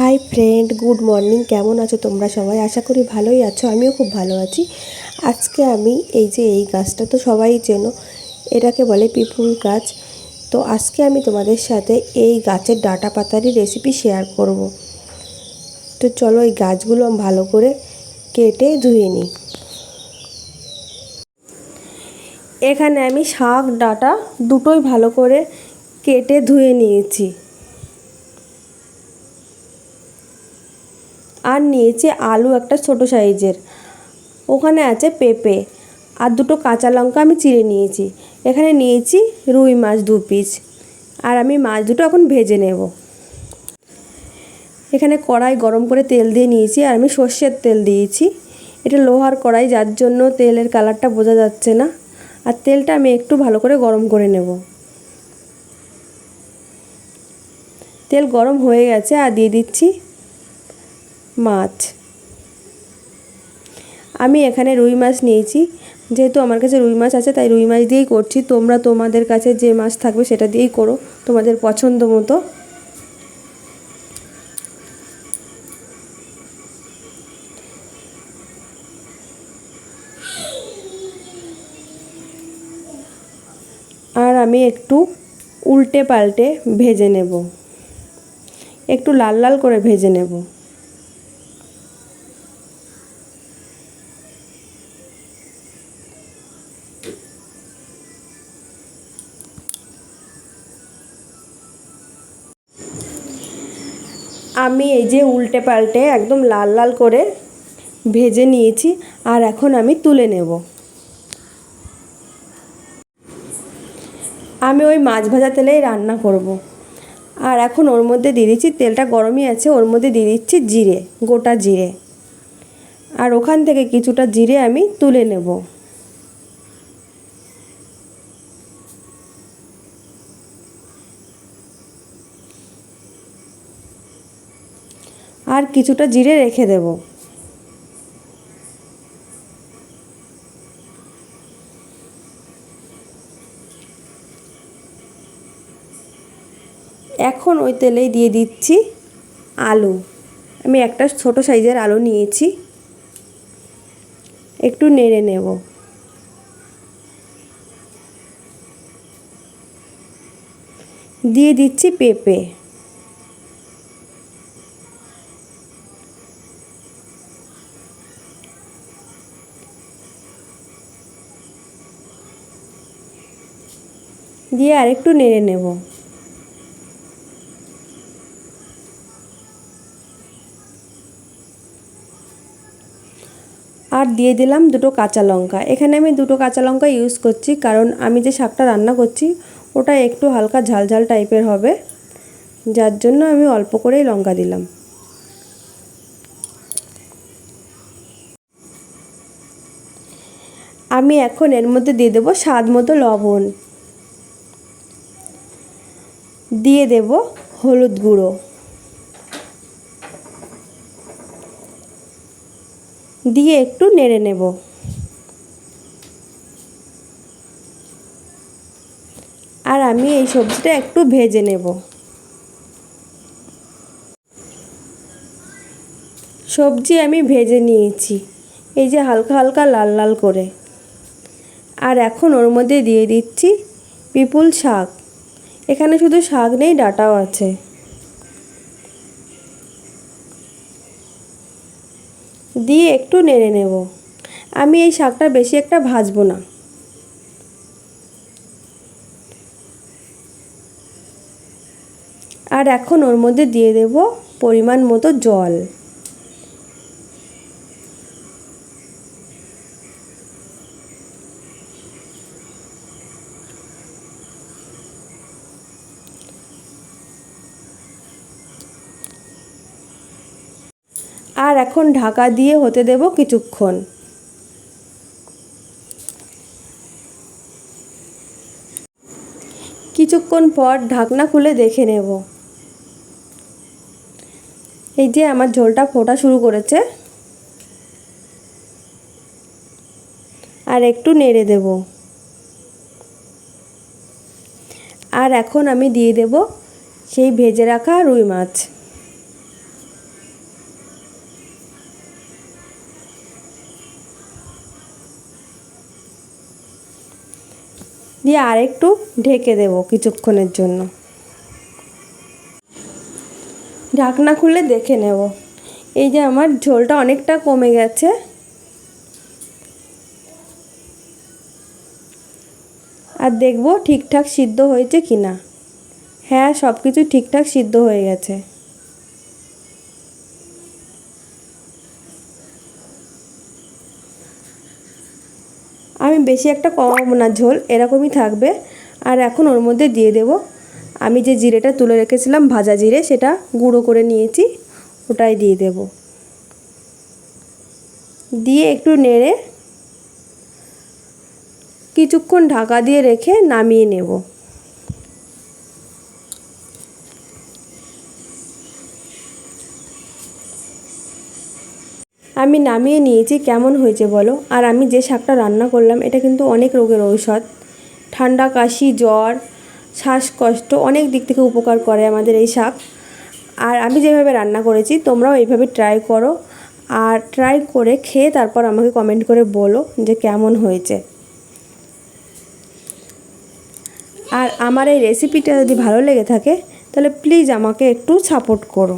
Hi friend, good morning, কেমন আছো তোমরা সবাই? আশা করি ভালোই আছো, আমিও খুব ভালো আছি। আজকে আমি এই যে এই গাছটা, তো সবাই চেনো, এটাকে বলে পিপুল গাছ। তো আজকে আমি তোমাদের সাথে এই গাছের ডাটা পাতারই রেসিপি শেয়ার করব। তো চলো এই গাছগুলো আমি ভালো করে কেটে ধুয়ে নিই। এখানে আমি শাক, ডাটা দুটোই ভালো করে কেটে ধুয়ে নিয়েছি। আর নিয়েছি আলু একটা ছোট সাইজের। ওখানে আছে পেঁপে আর দুটো কাঁচা লঙ্কা আমি চিড়ে নিয়েছি। এখানে নিয়েছি রুই মাছ দু পিস। আর আমি মাছ দুটো এখন ভেজে নেব। এখানে কড়াই গরম করে তেল দিয়ে নিয়েছি আর আমি সর্ষের তেল দিয়েছি। এটা লোহার কড়াই, যার জন্য তেলের কালারটা বোঝা যাচ্ছে না। আর তেলটা আমি একটু ভালো করে গরম করে নেব। তেল গরম হয়ে গেছে আর দিয়ে দিচ্ছি মাছ। আমি এখানে রুই মাছ নিয়েছি। যেহেতু আমার কাছে রুই মাছ আছে, তাই রুই মাছ দিয়েই করছি। তোমরা তোমাদের কাছে যে মাছ থাকবে সেটা দিয়েই করো, তোমাদের পছন্দ মতো। আর আমি একটু উল্টে পাল্টে ভেজে নেব। একটু লাল লাল করে ভেজে নেব। আমি এই যে উল্টে পাল্টে একদম লাল লাল করে ভেজে নিয়েছি, আর এখন আমি তুলে নেব। আমি ওই মাছ ভাজা তেলেই রান্না করব। আর এখন ওর মধ্যে দিয়ে দিচ্ছি, তেলটা গরমই আছে, ওর মধ্যে দিয়ে দিচ্ছি জিরে, গোটা জিরে। আর ওখান থেকে কিছুটা জিরে আমি তুলে নেব। আর কিছুটা জিরে রেখে দেব। এখন ওই তেলেই দিয়ে দিচ্ছি আলু। আমি একটা ছোট সাইজের আলু নিয়েছি। একটু নেড়ে নেব। দিয়ে দিচ্ছি পেঁপে। দিয়ে আরেকটু নেড়ে নেব। আর দিয়ে দিলাম দুটো কাঁচা লঙ্কা। এখানে আমি দুটো কাঁচা লঙ্কা ইউজ করছি, কারণ আমি যে শাকটা রান্না করছি, ওটা একটু হালকা ঝাল ঝাল টাইপের হবে। যার জন্য আমি অল্প করেই লঙ্কা দিলাম। আমি এখন এর মধ্যে দিয়ে দেবো স্বাদ মতো লবণ। দিয়ে দেব হলুদ গুঁড়ো। দিয়ে একটু নেড়ে নেব। আর আমি এই সবজিটা একটু ভেজে নেব। সবজি আমি ভেজে নিয়েছি। এই যে হালকা হালকা লাল লাল করে। আর এখন ওর মধ্যে দিয়ে দিচ্ছি পিপুল শাক। এখানে শুধু শাক নেই, ডাটাও আছে। দিয়ে একটু নেড়ে নেব। আমি এই শাকটা বেশি একটা ভাজবো না। আর এখন ওর মধ্যে দিয়ে দেব পরিমাণ মতো জল। আর এখন ঢাকা দিয়ে হতে দেব কিছুক্ষণ। কিছুক্ষণ পর ঢাকনা খুলে দেখে নেব। এই যে আমার ঝোলটা ফোটা শুরু করেছে। আর একটু নেড়ে দেব। আর এখন আমি দিয়ে দেব সেই ভেজে রাখা রুই মাছ। দিয়ে আরেকটু ঢেকে দেব কিছুক্ষণের জন্য। ঢাকনা খুলে দেখে নেব। এই যে আমার ঝোলটা অনেকটা কমে গেছে। আর দেখব ঠিকঠাক সিদ্ধ হয়েছে কি না হ্যাঁ সব কিছু ঠিকঠাক সিদ্ধ হয়ে গেছে। আমি বেশি একটা কম না ঝোল, এরকমই থাকবে। আর এখন ওর মধ্যে দিয়ে দেব। আমি যে জিরেটা তুলে রেখেছিলাম, ভাজা জিরে, সেটা গুঁড়ো করে নিয়েছি, ওটাই দিয়ে দেব। দিয়ে একটু নেড়ে কিছুক্ষণ ঢাকা দিয়ে রেখে নামিয়ে নেব। আমি নামিয়ে নিয়েছি, কেমন হয়েছে বলো? আর আমি যে শাকটা রান্না করলাম, এটা কিন্তু অনেক রোগের ঔষধ। ঠান্ডা, কাশি, জ্বর, শ্বাসকষ্ট অনেক দিক থেকে উপকার করে আমাদের এই শাক। আর আমি যেভাবে রান্না করেছি, তোমরাও এইভাবে ট্রাই করো। আর ট্রাই করে খেয়ে তারপর আমাকে কমেন্ট করে বলো যে কেমন হয়েছে। আর আমার এই রেসিপিটা যদি ভালো লেগে থাকে, তাহলে প্লিজ আমাকে একটু সাপোর্ট করো।